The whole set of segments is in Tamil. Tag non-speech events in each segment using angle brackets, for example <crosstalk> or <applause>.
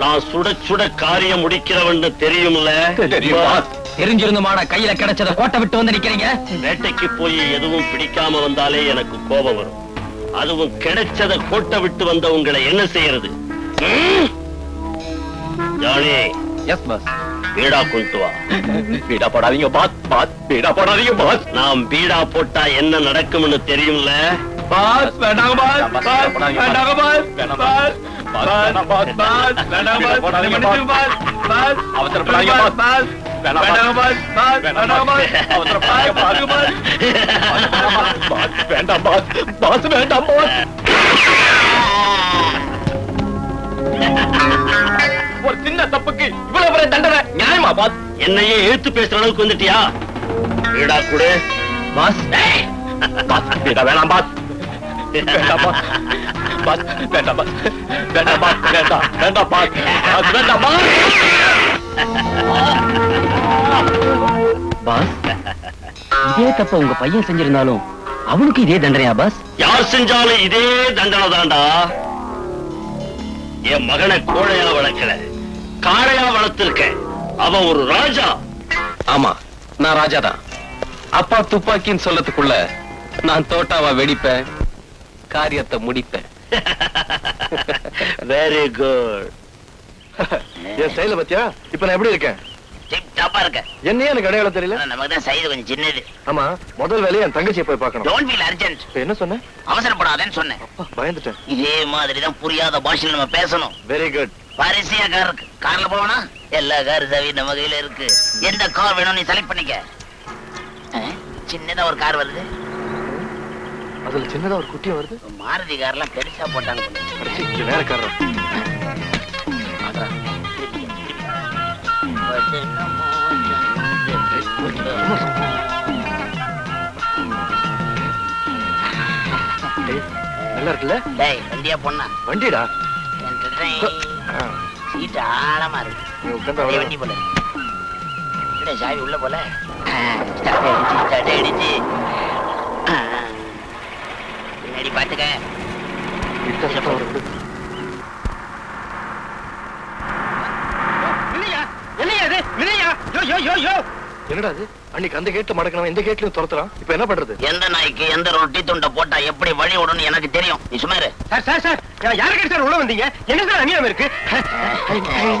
நான் சுட சுட காரியம் முடிக்கிறவன்னு தெரியும்ல? தெரிஞ்சிருந்துமான கையில கிடைச்சத கோட்டை விட்டு வந்து நிக்கிறீங்க? வேட்டைக்கு போய் எதுவும் பிடிக்காம வந்தாலே எனக்கு கோபம் வரும். அதுவும் கிடைச்சத கோட்டை விட்டு வந்த உங்களை என்ன செய்யறது? ம்? ஜானி. எஸ் பாஸ் வீடா கொண்டு வா. பீடா போடாதீங்க பாஸ் பாஸ் பீடா போடாதீங்க பாஸ் நாம் பீடா போட்டா என்ன நடக்கும்னு தெரியும்ல? பாஸ் வேண்டாங்க பாஸ் பாஸ் வேண்டாங்க boss boss boss. Boss boss. வேண்டாங்க பாஸ். மன்னிச்சுங்க பாஸ். பாஸ். அவசரப்படாதீங்க பாஸ். பாஸ். வேண்டாங்க பாஸ். பாஸ். வேண்டாங்க பாஸ். அவசரப்படாதீங்க பாஸ். பாஸ் வேண்டாம் பாஸ். பாஸ் வேண்டாம் பாஸ். ஒரு சின்ன தப்புக்கு இவ்வளவு பெரிய தண்டனை நியாயமா பாஸ்? என்னையே எழுத்து பேசுற அளவுக்கு வந்துட்டியா? வீடா கூட. பாஸ். வேணாம் பாஸ். வேண்டாம் பாஸ் பாஸ் வேண்டாம் பாஸ் வேண்டாம் பாஸ் வேண்டாம் வேண்டாம் பாஸ். பாஸ் வேண்டாம் பாஸ் பாஸ் இதே தப்ப உங்க பையன் செஞ்சிருந்தாலும் அவனுக்கு இதே தண்டனையா பாஸ்? யார் செஞ்சாலும் இதே தண்டனை தான்டா. என் மகனை கோழையா வளர்க்கல காளையா வளர்த்திருக்க. அவன் ஒரு ராஜா. ஆமா நான் ராஜா தான் அப்பா துப்பாக்கின்னு சொல்லதுக்குள்ள நான் தோட்டாவா வெடிப்பேன் காரியத்தை முடிப்பேன். வெரி குட் என் ஸ்டைல பத்தியா இப்ப நான் எப்படி இருக்கேன்? டிப் டாப்பா இருக்க என்னையே எனக்கு அடையாளம் தெரியல? நமக்கு தான் சைது கொஞ்சம் சின்னது. ஆமா முதல் வேலையை என் தங்கச்சியை போய் பார்க்கணும். டோன்ட் ஃபீல் அர்ஜென்ட் இப்ப என்ன சொன்னேன் அவசரப்படாதேன்னு சொன்னேன். பயந்துட்டேன். இதே மாதிரி தான் புரியாத பாஷையில் நம்ம பேசணும். வெரி குட் வரிசையா கார் இருக்கு. கார்ல போவனா எல்லா கார் சாவி நம்ம கையில இருக்கு. எந்த கார் வேணும் நீ செலக்ட் பண்ணிக்க. சின்னதா ஒரு கார் வருது. அதுல சின்னதா ஒரு குட்டியும் வருது. மாருதி கார்லாம் பெருசா போட்டாங்க. அடிச்சு, வேற. நல்லா இருக்குல்ல? டேய் வண்டியா பொண்ணா வண்டிடா. சீட் ஆழமா இருக்கு. வண்டி போல சாவி உள்ள போல? ஸ்டார்ட் ஆயிடுச்சு ஸ்டார்ட் ஆயிடுச்சு ஆ. பின்னாடி பாத்துக்க. என்னடா அது அன்னைக்கு அந்த கேட்ல மடக்கணும் இந்த கேட்லயும் துரத்துறான். இப்ப என்ன பண்றது? எந்த நாய்க்கு எந்த ரொட்டி துண்டை போட்டா எப்படி வழி எனக்கு தெரியும். நீ சுமாரு சார் சார் சார். யாருக்கு சார் உள்ள வந்தீங்க? என்ன சார் அநியாயம் இருக்கு?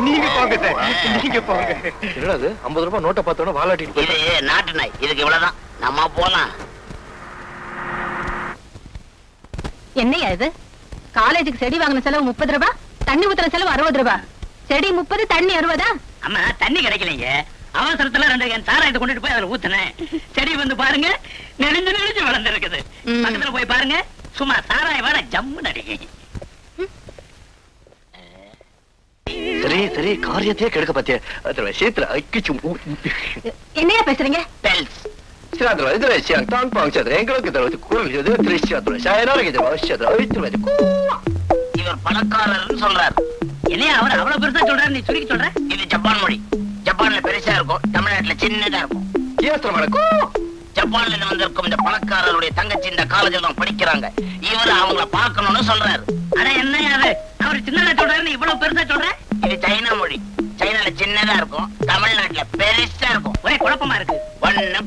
நீங்க போங்க சார். நீங்க போங்க. என்னடா அது ஐம்பது ரூபாய் நோட்டை பார்த்தோன்னா வாலாட்டிட்டு இது போயிட்டான் நாட்டு நாய். இதுக்கு இவ்வளவுதான். நம்ம போலாம். என்னையா இது? காலேஜுக்கு செடி வாங்கின செலவு முப்பது ரூபாய் தண்ணி ஊத்துற செலவு அறுபது ரூபாய் செடி முப்பது தண்ணி அறுபதா? அம்மா தண்ணி கிடைக்கலைங்க. அவசரத்துல ரெண்டு கேன் சாராயத்தை கொண்டுட்டு போய் அதுல ஊத்துனேன். செடி வந்து பாருங்க நெளிஞ்சு நெளிஞ்சு வளர்ந்து இருக்குது. பக்கத்துல போய் பாருங்க சும்மா சாராய வர ஜம்மு நடிகை சரி சரி காரியத்தையே கெடுக்க பாத்தியா? அதுல சேத்துல ஐக்கிச்சு என்னையா பேசுறீங்க? பெல்ஸ் சிராதுல இதுல சியாங் டாங் பாங் சதுர எங்களுக்கு தரவது குரல் இது திரிசியாதுல சாயனால இது அவசியதுல ஐத்துல இது இவர் பணக்காரர்னு சொல்றாரு. இல்லையா அவர் அவ்வளவு பெருசா சொல்றாரு நீ சுருக்கி சொல்ற? இது ஜப்பான் மொழி. ஜப்பான்ல பெருசா இருக்கும் தமிழ்நாட்டுல சின்னதா இருக்கும். ஏஸ்திரமான கூ. ஜப்பான்ல இருந்து வந்திருக்கும் இந்த பணக்காரருடைய தங்கச்சி இந்த காலேஜில் தான் படிக்கிறாங்க. இவர் அவங்கள பார்க்கணும்னு சொல்றாரு. அட என்ன அது?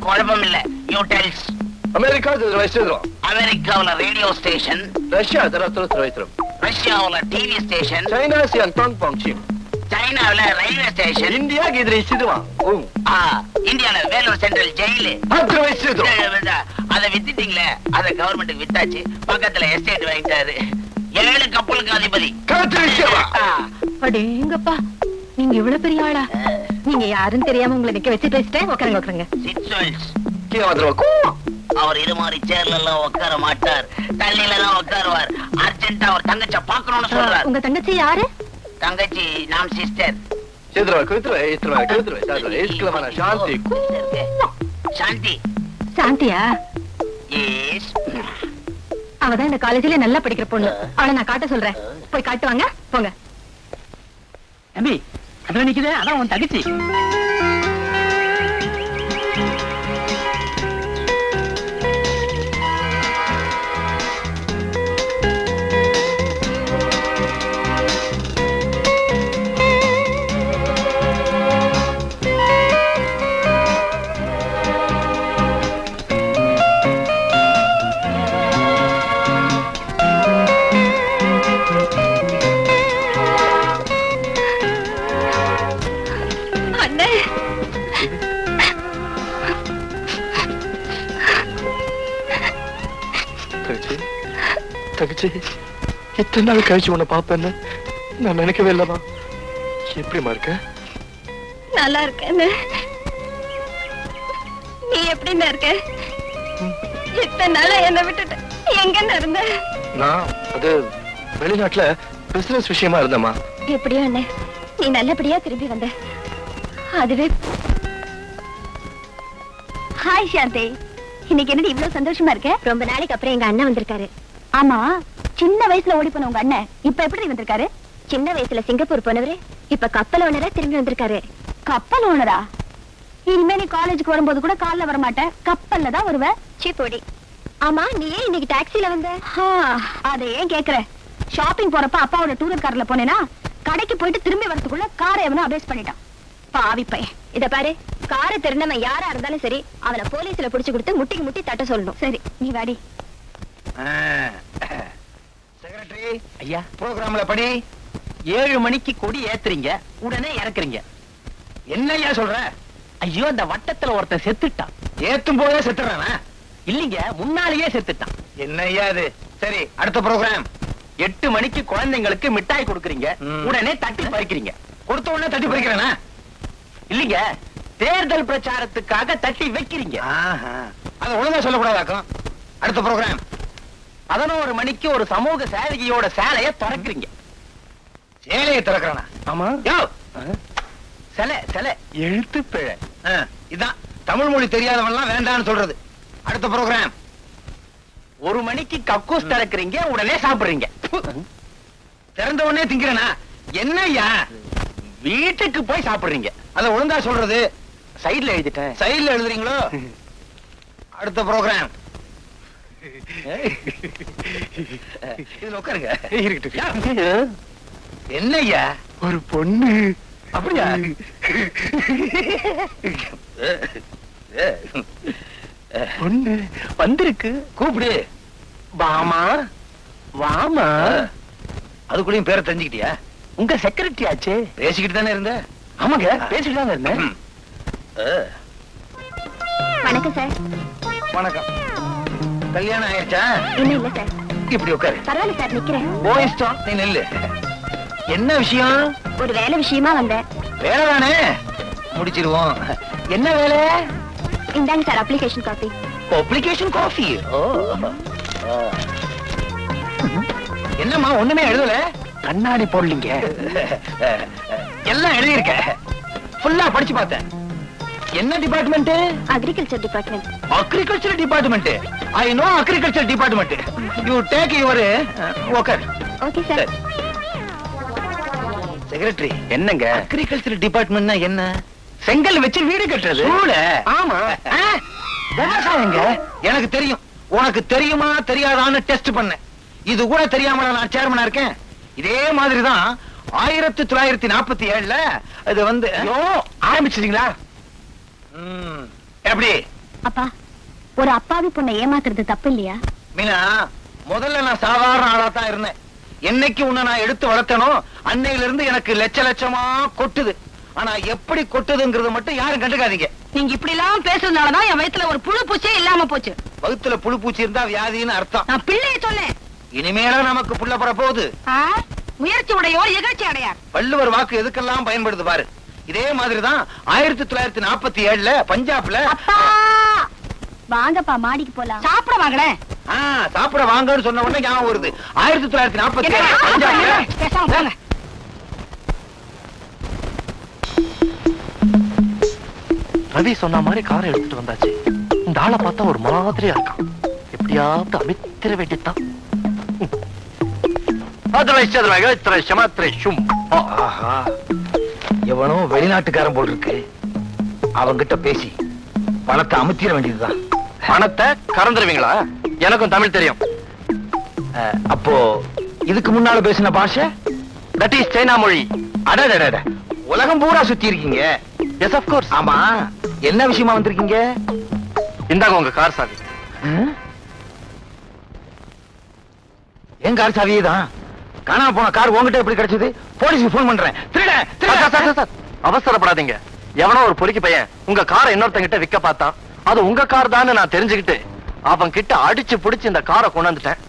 குழப்பம் இல்ல யூடெல்ஸ் அமெரிக்கா இதுல வச்சிருக்கோம் அமெரிக்காவுல ரேடியோ ஸ்டேஷன் ரஷ்யா தரத்துல திரைத்திரம் ரஷ்யாவுல டிவி ஸ்டேஷன் சைனா சியாங் டாங் பாங் சிம் சைனாவுல ரயில்வே ஸ்டேஷன் இந்தியா சிதுவான் ஓம் ஆ, இந்தியால வேலூர் சென்ட்ரல் ஜெயிலு பத்து வயசு அதை வித்துட்டீங்களே அத கவர்மெண்ட்டுக்கு வித்தாச்சு. பக்கத்துல எஸ்டேட் வாங்கிட்டாரு. ஏழு கப்பலுக்கு அதிபதி. அடேங்கப்பா. நீங்க இவ்வளவு பெரிய ஆளா? நீங்க யாருன்னு தெரியாம உங்களை நிக்க வச்சு பேசிட்டேன் உட்காருங்க உட்காருங்க அவர் இது மாதிரி சேர்ல எல்லாம் உட்கார மாட்டார். தண்ணில எல்லாம் உட்காருவார் அர்ஜென்ட்டா அவர் தங்கச்ச பாக்கணும்னு சொல்றார். உங்க தங்கச்சி யாரு? தங்கச்சி நாம் சிஸ்டர் சாந்தி சாந்தி. சாந்தியா? எஸ் அவதான் இந்த காலேஜ்ல நல்லா படிக்கிற பொண்ணு. அவளை நான் காட்ட சொல்றேன். போய் காட்டுவாங்க போங்க. தம்பி அதுல நிக்குது அதான் உன் தகுச்சி அண்ணே. தகச்சி தகச்சி இத்தனை நாள் கழிச்சு உன்னை பார்ப்பேன்னு நான் நினைக்கவே இல்லமா எப்படிமா இருக்க? நல்லா இருக்கேன் நீ எப்படின்னு இருக்க? இத்தனை நாள் என்ன விட்டுட்டு எங்க இருந்த? நான் அது வெளிநாட்டுல பிசினஸ் விஷயமா இருந்தமா எப்படியா என்ன நீ நல்லபடியா திரும்பி வந்தேன் அதுவே. ஹாய் சாந்தி இன்னைக்கு என்னடி இவ்வளவு சந்தோஷமா இருக்க? ரொம்ப நாளைக்கு அப்புறம் எங்க அண்ணன் வந்திருக்காரு. ஆமா சின்ன வயசுல ஓடி போன உங்க அண்ணன் இப்ப எப்படி வந்திருக்காரு? சின்ன வயசுல சிங்கப்பூர் போனவரு இப்ப கப்பல் ஓனரா திரும்பி வந்திருக்காரு. கப்பல் ஓனரா இனிமே நீ காலேஜுக்கு வரும்போது கூட கார்ல வர மாட்டேன் கப்பல்ல தான் வருவ. சீப்போடி ஆமா நீ ஏன் இன்னைக்கு டாக்ஸில வந்த? அதை ஏன் கேக்குற? ஷாப்பிங் போறப்ப அப்பாவோட டூரர் கார்ல போனேனா கடைக்கு போயிட்டு திரும்பி வரதுக்குள்ள காரை எவனோ அபேஸ் பண்ணிட்டான். பாவி பையன் இத பாரு காரை திருநவன் யாரா இருந்தாலும் சரி அவனை போலீஸ்ல புடிச்சு கொடுத்து முட்டிக்கு முட்டி தட்ட சொல்லணும். சரி நீ வாடி. செக்ரட்டரி ஐயா ப்ரோக்ராம்ல படி ஏழு மணிக்கு கொடி ஏத்துறீங்க உடனே இறக்குறீங்க. என்னய்யா சொல்ற? ஐயோ அந்த வட்டத்துல ஒருத்தன் செத்துட்டான். ஏத்தும் போதே செத்துறானா? இல்லீங்க முன்னாலேயே செத்துட்டான். என்னய்யா இது? சரி அடுத்த ப்ரோக்ராம் எட்டு மணிக்கு குழந்தைங்களுக்கு மிட்டாய் கொடுக்குறீங்க. உடனே தட்டி பறிக்கிறீங்க. கொடுத்த உடனே தட்டி பறிக்கிறேனா? இல்லீங்க தேர்தல் பிரச்சாரத்துக்காக தட்டி வைக்கிறீங்க. அத ஒழுங்கா சொல்லக்கூடாதாக்கும்? அடுத்த ப்ரோக்ராம் பதினோரு மணிக்கு ஒரு சமூக சேவகியோட சேலைய திறக்கிறீங்க. சேலையை திறக்கிறானா? ஆமா. யோ! சிலை சிலை. எழுத்து பிழை இதான் தமிழ் மொழி தெரியாதவன்லாம் வேண்டாம்னு சொல்றது. அடுத்த ப்ரோக்ராம் ஒரு மணிக்கு கக்கூஸ் திறக்கிறீங்க உடனே சாப்பிடுறீங்க. திறந்த உடனே திங்கிறனா? என்னய்யா? வீட்டுக்கு போய் சாப்பிடுறீங்க. அத ஒழுங்கா சொல்றது. சைடுல எழுதிட்டேன். சைடுல எழுதுறீங்களோ? <laughs> அடுத்த ப்ரோக்ராம் இதுல உட்காருங்க. இருக்கட்டும். என்னய்யா? ஒரு பொண்ணு. அப்படியா? பொண்ணு. வந்திருக்கு. கூப்பிடு. வாமா. வாமா. அதுக்குள்ளயும் பேரை தெரிஞ்சுக்கிட்டியா? உங்க செக்ரட்டரி ஆச்சு? பேசிக்கிட்டு தானே இருந்த ஆமாங்க பேசிட்டு தான் இருந்தேன். வணக்கம் சார். வணக்கம். கல்யாணம் ஆயிடுச்சா இன்னும் இல்ல சார். இப்படி உட்காரு. பரவாயில்ல சார் நிக்கிறேன். ஓ இஷ்டம் நீ நெல்லு. என்ன விஷயம்? ஒரு வேலை விஷயமா வந்தேன். வேலை தானே? முடிச்சிருவோம். என்ன வேலை? இந்தாங்க sir application copy application coffee ஓ. என்னம்மா ஒண்ணுமே எழுதல? கண்ணாடி போடலீங்க. எல்லாம் எழுதியிருக்க ஃபுல்லா படிச்சு பார்த்தேன். என்ன department agriculture department agriculture department I know agriculture department you take your okay okay sir secretary என்னங்க? அக்ரிகல்ச்சர் டிபார்ட்மெண்ட்னா என்ன? செங்கல் வச்சு வீடு கட்டுறது. ஆமா. விவசாயங்க? எனக்கு தெரியும். உனக்கு தெரியுமா தெரியாதான்னு டெஸ்ட் பண்ணேன். இது கூட தெரியாம நான் சேர்மனா இருக்கேன். இதே மாதிரிதான் ஆயிரத்தி தொள்ளாயிரத்தி நாற்பத்தி ஏழுல அது வந்து ஆரம்பிச்சிட்டீங்களா? ம், எப்படி? அப்பா ஒரு அப்பாவி பொண்ணை ஏமாத்துறது தப்பு இல்லையா மீனா முதல்ல நான் சாதாரண ஆளா தான் இருந்தேன். என்னைக்கு உன்னை நான் எடுத்து வளர்த்தனோ அன்னையில இருந்து எனக்கு லட்ச லட்சமா கொட்டுது. ஆனா எப்படி கொட்டுதுங்கிறது மட்டும் யாரும் கண்டுக்காதீங்க. நீங்க இப்படி எல்லாம் பேசுறதுனாலதான் என் வயித்துல ஒரு புழு பூச்சே இல்லாம போச்சு. வகுத்துல புழு பூச்சி இருந்தா வியாதின்னு அர்த்தம். நான் பிள்ளைய சொன்னேன். இனிமேல நமக்கு புள்ள பிற போகுது. ஆ? முயற்சி உடையோர் இகழ்ச்சி அடையார். வள்ளுவர் வாக்கு எதுக்கெல்லாம் பயன்படுது பாரு. இதே மாதிரிதான் ஆயிரத்தி தொள்ளாயிரத்தி நாற்பத்தி ஏழுல பஞ்சாப்ல அப்பா! வாங்கப்பா மாடிக்கு போலாம். சாப்பிட வாங்களேன். ஆ, சாப்பிட வாங்கன்னு சொன்ன உடனே ஞாபகம் வருது. ஆயிரத்தி தொள்ளாயிரத்தி நாற்பத்தி ஏழு பஞ்சாப்ல ரவி சொன்ன மாதிரி காரை எடுத்துட்டு வந்தாச்சு. இந்த ஆளை பார்த்தா ஒரு மாதிரியா இருக்கான். எப்படியாவது அமித்திர வேண்டித்தான். எவனோ வெளிநாட்டுக்காரன் போல் இருக்கு அவங்கிட்ட பேசி பணத்தை அமுத்திர வேண்டியதுதான். பணத்தை கறந்துருவீங்களா? எனக்கும் தமிழ் தெரியும். அப்போ இதுக்கு முன்னால பேசின பாஷை? தட் இஸ் சைனா மொழி. அடடடட உலகம் பூரா சுத்தி இருக்கீங்க. எஸ் ஆஃப் கோர்ஸ் ஆமா. என்ன விஷயமா வந்திருக்கீங்க? இந்தாங்க உங்க கார் சாவி. என் கார் சாவியே தான் காணாம போன கார் உங்ககிட்ட எப்படி கிடைச்சது? போலீஸ்க்கு ஃபோன் பண்றேன். திருட சார், சார், சார், சார், அவசரப்படாதீங்க. எவனோ ஒரு பொறுக்கி பையன் உங்க காரை இன்னொருத்தங்கிட்ட விக்க பார்த்தான். அது உங்க கார் தான் நான் தெரிஞ்சுக்கிட்டு அவன் கிட்ட அடிச்சு புடிச்சு இந்த காரை கொண்டு வந்துட்டேன்.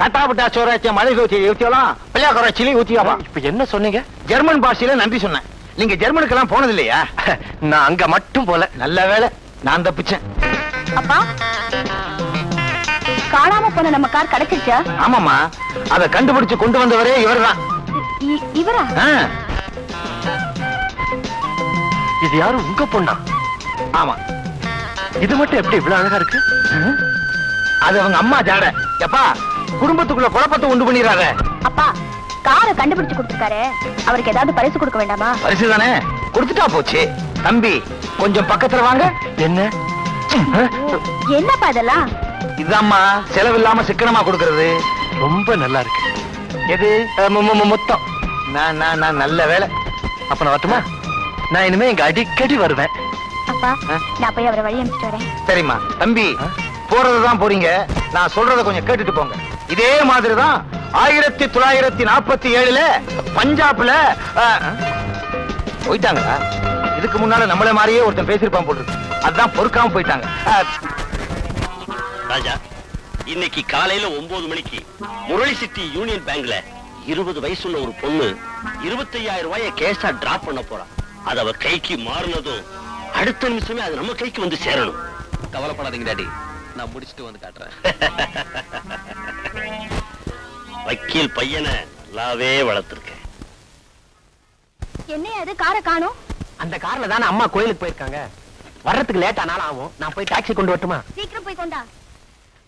கட்டாபட்டா சோறாச்ச மலை ஊத்தி ஊத்தியலாம் பிள்ளையாக்கற சிலி ஊத்தியாவா? இப்ப என்ன சொன்னீங்க? ஜெர்மன் பாஷையில நன்றி சொன்னேன். நீங்க ஜெர்மனுக்கெல்லாம் போனது இல்லையா நான் அங்க மட்டும் போல. நல்ல வேளை நான் தப்பிச்சேன். அப்பா காணாம போன நம்ம கார் கிடைச்சிருச்சா? ஆமாமா அத கண்டுபிடிச்சு கொண்டு வந்தவரே இவர்தான். இவரா? இது யாரும் உங்க பொண்ணா? ஆமா. இது மட்டும் எப்படி இவ்வளவு அழகா இருக்கு? அது அவங்க அம்மா ஜாட. எப்பா குடும்பத்துக்குள்ள குழப்பத்தை உண்டு பண்ணிடாத அப்பா காரை கண்டுபிடிச்சு கொடுத்துருக்காரு. அவருக்கு ஏதாவது பரிசு கொடுக்க வேண்டாமா? பரிசு தானே? கொடுத்துட்டா போச்சு. தம்பி கொஞ்சம் பக்கத்துல வாங்க. என்ன? என்னப்பா இதெல்லாம்? இதாம்மா செலவில்லாம சிக்கனமா கொடுக்கறது. ரொம்ப நல்லா இருக்கு. எது? மொத்தம். நான் நான் நான் நல்ல வேலை. அப்ப நான் வரட்டுமா? நான் இனிமே இங்க அடிக்கடி வருவேன். அப்பா ஆ? நான் போய் அவரை வழி அனுப்பிச்சிட்டு வரேன். சரிம்மா. தம்பி? போறதுதான் போறீங்க. நான் சொல்றத கொஞ்சம் கேட்டுட்டு போங்க. இதே மாதிரிதான் ஆயிரத்தி தொள்ளாயிரத்தி நாற்பத்தி ஏழுல பஞ்சாப்ல போயிட்டாங்களா? இதுக்கு முன்னால நம்மள மாதிரியே ஒருத்தன் பேசியிருப்பான் போட்டு அதான் பொறுக்காம போயிட்டாங்க. ராஜா இன்னைக்கு காலையில ஒன்பது மணிக்கு முரளி சிட்டி யூனியன் பேங்க்ல இருபது வயசுள்ள ஒரு பொண்ணு இருபத்தையாயிரம் ரூபாய கேஷா டிராப் பண்ண போறா. அது அவ கைக்கு மாறினதும் அடுத்த நிமிஷமே அது நம்ம கைக்கு வந்து சேரணும். கவலைப்படாதீங்க டாடி. நான் முடிச்சிட்டு வந்து காட்டுறேன். <laughs> வக்கீல் பையனை நல்லாவே வளர்த்திருக்கேன் என்ன அது காரை காணும்? அந்த கார்ல தானே அம்மா கோயிலுக்கு போயிருக்காங்க. வர்றதுக்கு லேட் ஆனாலும் ஆகும். நான் போய் டாக்ஸி கொண்டு வரட்டுமா? சீக்கிரம் போய் கொண்டா.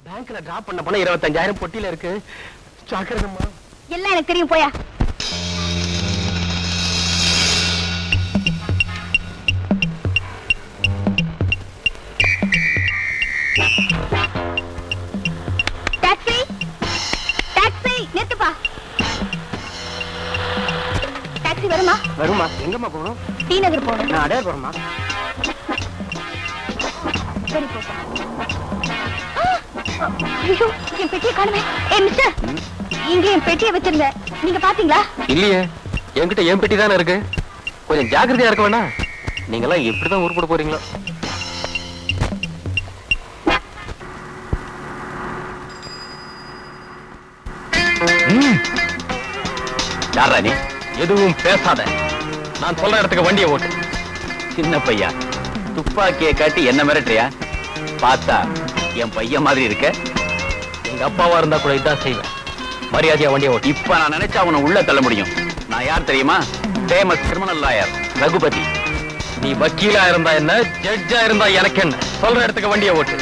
பேங்க்ல டிராப் பண்ண போனா இருபத்தஞ்சாயிரம் பொட்டியில இருக்கு. ஜாக்கிரதம்மா. எல்லாம் எனக்கு தெரியும் போயா. Taxi taxi நிறுத்துப்பா. டாக்ஸி வருமா? வருமா? எங்கம்மா போகணும்? டி நகர் போகணும். நான் அடையார் போறேம்மா. சரி போ ஐயோ என் பெட்டியை காணுமே. ஏ மிஸ்டர் இங்க என் பெட்டியை நீங்க பாத்தீங்களா? இல்லையே. என்கிட்ட என் பெட்டி தானே இருக்கு? கொஞ்சம் ஜாக்கிரதையா இருக்க வேணா. எல்லாம் எப்படிதான் போறீங்களோ? யாரா நீ? எதுவும் பேசாத. நான் சொல்ற இடத்துக்கு வண்டியை ஓட்டு. சின்ன பையா துப்பாக்கியை காட்டி என்ன மிரட்டுறியா? பார்த்தா என் பையன் மாதிரி இருக்க? எங்க அப்பாவா இருந்தா கூட இதான் செய்வேன். மரியாதையா வண்டியை ஓட்டு. இப்ப நான் நினைச்சா அவனை உள்ள தள்ள முடியும். நான் யார் தெரியுமா? Famous criminal lawyer Raghupathi. நீ வக்கீலா இருந்தா என்ன? ஜட்ஜா இருந்தா எனக்கு என்ன? சொல்ற இடத்துக்கு வண்டியை ஓட்டு.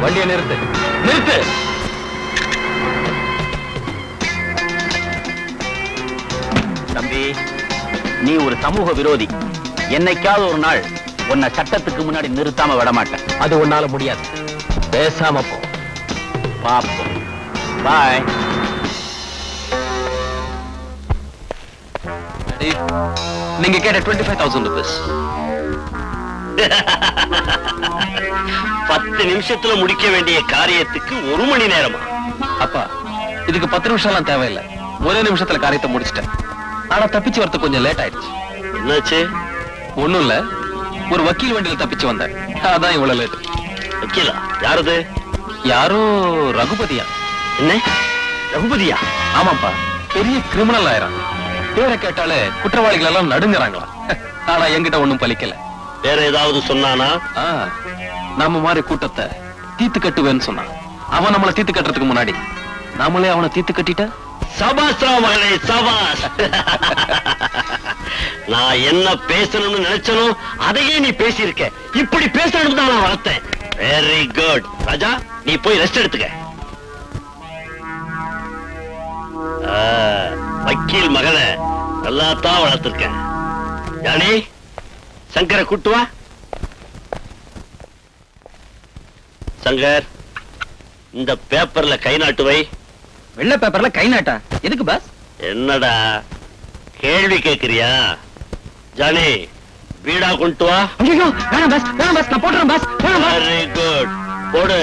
வண்டியை நிறுத்து. நிறுத்து! நீ ஒரு சமூக விரோதி. என்னைக்காவது ஒரு நாள் உன்னை சட்டத்துக்கு முன்னாடி நிறுத்தாம விட மாட்டேன் அது உன்னால முடியாது. பேசாம போ. பாப்போம். பாய் நீங்க கேட்ட டுவெண்ட்டி ஃபைவ் தௌசண்ட் ருபீஸ் பத்து நிமிஷத்துல முடிக்க வேண்டிய காரியத்துக்கு ஒரு மணி நேரமா? அப்பா இதுக்கு பத்து நிமிஷம்லாம் தேவையில்லை. ஒரே நிமிஷத்துல காரியத்தை முடிச்சிட்டேன். ஆனா தப்பிச்சு வரது கொஞ்சம் லேட் ஆயிடுச்சு. என்னாச்சு? ஒண்ணும் இல்ல ஒரு வக்கீல் வண்டியில தப்பிச்சு வந்தேன். அதான் இவ்வளவு லேட் வக்கீலா? யாரது? யாரோ ரகுபதியா? என்ன? ரகுபதியா? ஆமாப்பா பெரிய கிரிமினல் ஆயிரம் பேரை கேட்டாலே குற்றவாளிகள் எல்லாம் நடுங்குறாங்களா? ஆனா என்கிட்ட ஒண்ணும் பலிக்கல வேற ஏதாவது சொன்னானா? நம்ம மாதிரி கூட்டத்தை தீத்து கட்டுவேன்னு சொன்னான். அவன் நம்மளை தீத்து கட்டுறதுக்கு முன்னாடி. நாமளே அவனை தீத்து கட்டிட்டா? சபாஸ் ரா மகளே சபாஸ். நான் என்ன பேசணும்னு நினைச்சனோ அதையே நீ பேசியிருக்க. இப்படி பேசணும் தான் நான் வளர்த்தேன். வெரி குட் ராஜா நீ போய் ரெஸ்ட் எடுத்துக்க. வக்கீல் மகளை நல்லா தான் வளர்த்திருக்கேன் சங்கரை கூட்டுவா சங்கர் இந்த பேப்பர்ல கை நாட்டுவை வெள்ளை பேப்பர்ல கை நாட்டா? எதுக்கு பாஸ் என்னடா? கேள்வி கேக்குறியா? ஜானி வீடா கொண்டு வா. ஐயோ வேணாம் பாஸ் வேணாம் பாஸ் நான் போடுறேன் பாஸ் வேணாம் பாஸ் வெரி குட் போடு.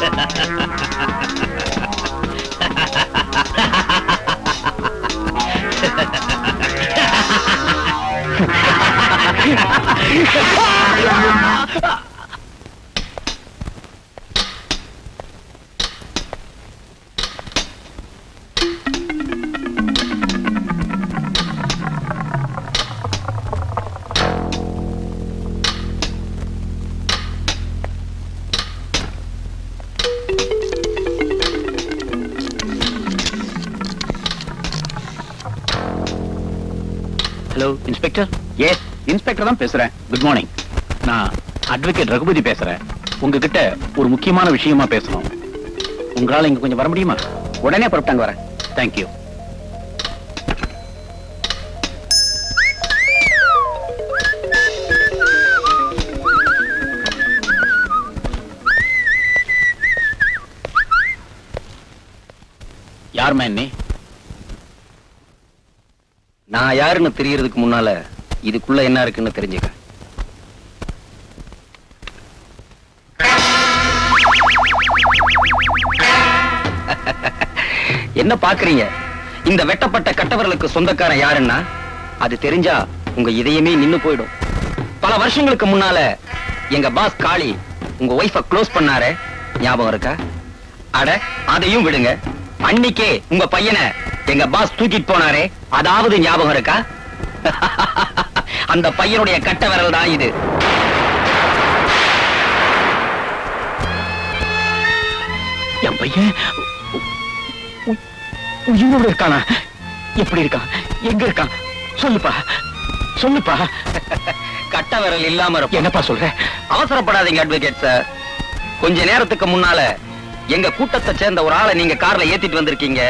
<laughs> ஹலோ இன்ஸ்பெக்டர் எஸ் இன்ஸ்பெக்டர் தான் பேசுறேன். குட் மார்னிங் நான் அட்வொகேட் ரகுபதி பேசுறேன். உங்ககிட்ட ஒரு முக்கியமான விஷயமா பேசணும். உங்களால இங்க கொஞ்சம் வர முடியுமா? உடனே புறப்பட்டாங்க வரேன். தேங்க்யூ யார் நீ? நான் யாருன்னு தெரியறதுக்கு முன்னால இதுக்குள்ள என்ன இருக்குன்னு தெரிஞ்சுக்க. என்ன பாக்குறீங்க? இந்த வெட்டப்பட்ட கட்டவர்களுக்கு சொந்தக்காரன் யாருன்னா? அது தெரிஞ்சா உங்க இதயமே நின்னு போயிடும். பல வருஷங்களுக்கு முன்னால எங்க பாஸ் காளி உங்க ஒய்ஃப க்ளோஸ் பண்ணாரு ஞாபகம் இருக்கா? அட அதையும் விடுங்க. அன்னைக்கே உங்க பையனை எங்க பாஸ் தூக்கிட்டு போனாரே அதாவது ஞாபகம் இருக்கா? அந்த பையனுடைய கட்ட விரல் தான் இது. என் பையன் உயிரோட இருக்கானா? எப்படி இருக்கான்? எங்க இருக்கான்? சொல்லுப்பா. சொல்லுப்பா. கட்ட விரல் இல்லாம இருப்பான். என்னப்பா சொல்ற? அவசரப்படாதீங்க அட்வொகேட் சார் கொஞ்ச நேரத்துக்கு முன்னால எங்க கூட்டத்தை சேர்ந்த ஒரு ஆளை நீங்க கார்ல ஏத்திட்டு வந்திருக்கீங்க.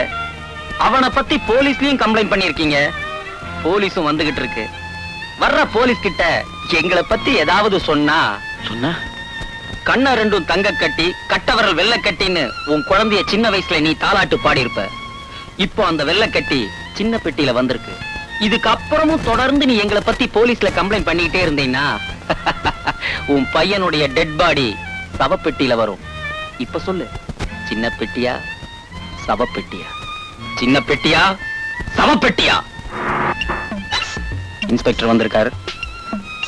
அவனை பத்தி போலீஸ்லயும் கம்ப்ளைண்ட் பண்ணிருக்கீங்க போலீஸும் வந்துகிட்டு இருக்கு. வர்ற போலீஸ் கிட்ட எங்களை பத்தி ஏதாவது சொன்னா சொன்னா? கண்ண ரெண்டும் தங்க கட்டி கட்டவரல் வெள்ளை கட்டின்னு உன் குழந்தைய சின்ன வயசுல நீ தாலாட்டு பாடியிருப்ப. இப்போ அந்த வெள்ளை கட்டி சின்ன பெட்டியில வந்திருக்கு. இதுக்கு அப்புறமும் தொடர்ந்து நீ எங்களை பத்தி போலீஸ்ல கம்ப்ளைண்ட் பண்ணிக்கிட்டே இருந்தீங்கன்னா <laughs> உன் பையனுடைய டெட் பாடி சவப்பெட்டியில வரும். இப்ப சொல்லு சின்ன பெட்டியா சவப்பெட்டியா? சின்ன பெட்டியா? சவப்பெட்டியா இன்ஸ்பெக்டர் வந்திருக்காரு.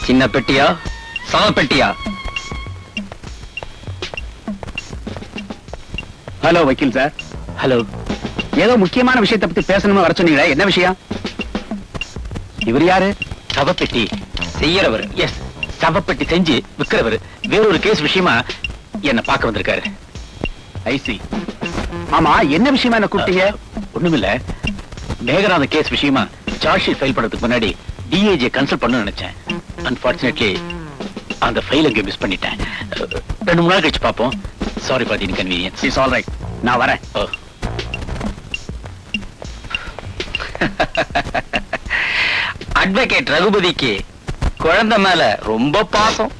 சின்ன பெட்டியா? சவப்பெட்டியா ஹலோ வக்கீல் சார். ஹலோ. ஏதோ முக்கியமான விஷயத்தை பத்தி பேசணும்னு வர சொன்னீங்களே என்ன விஷயம்? இவர் யாரு? சவப்பெட்டி செய்யறவர். எஸ் சவப்பெட்டி செஞ்சு விக்கிறவர். வேறொரு கேஸ் விஷயமா என்ன பார்க்க வந்திருக்காரு. ஐசி ஆமா என்ன விஷயமா என்ன கூப்பிட்டீங்க? ஒண்ணுமில்ல. மேகநாத கேஸ் விஷயமா சார்ஜ் ஷீட் ஃபைல் பண்றதுக்கு முன்னாடி டிஏஜி கன்சல்ட் பண்ண நினைச்சேன். அன்பார்ச்சுனேட்லி அந்த ஃபைல் அங்கே மிஸ் பண்ணிட்டேன். ரெண்டு மூணு நாள் கழிச்சு பார்ப்போம். Sorry for the inconvenience it's all right நான் வரேன். ஓ. <laughs> அட்வொகேட் ரகுபதிக்கு குழந்தை மேல ரொம்ப பாசம்.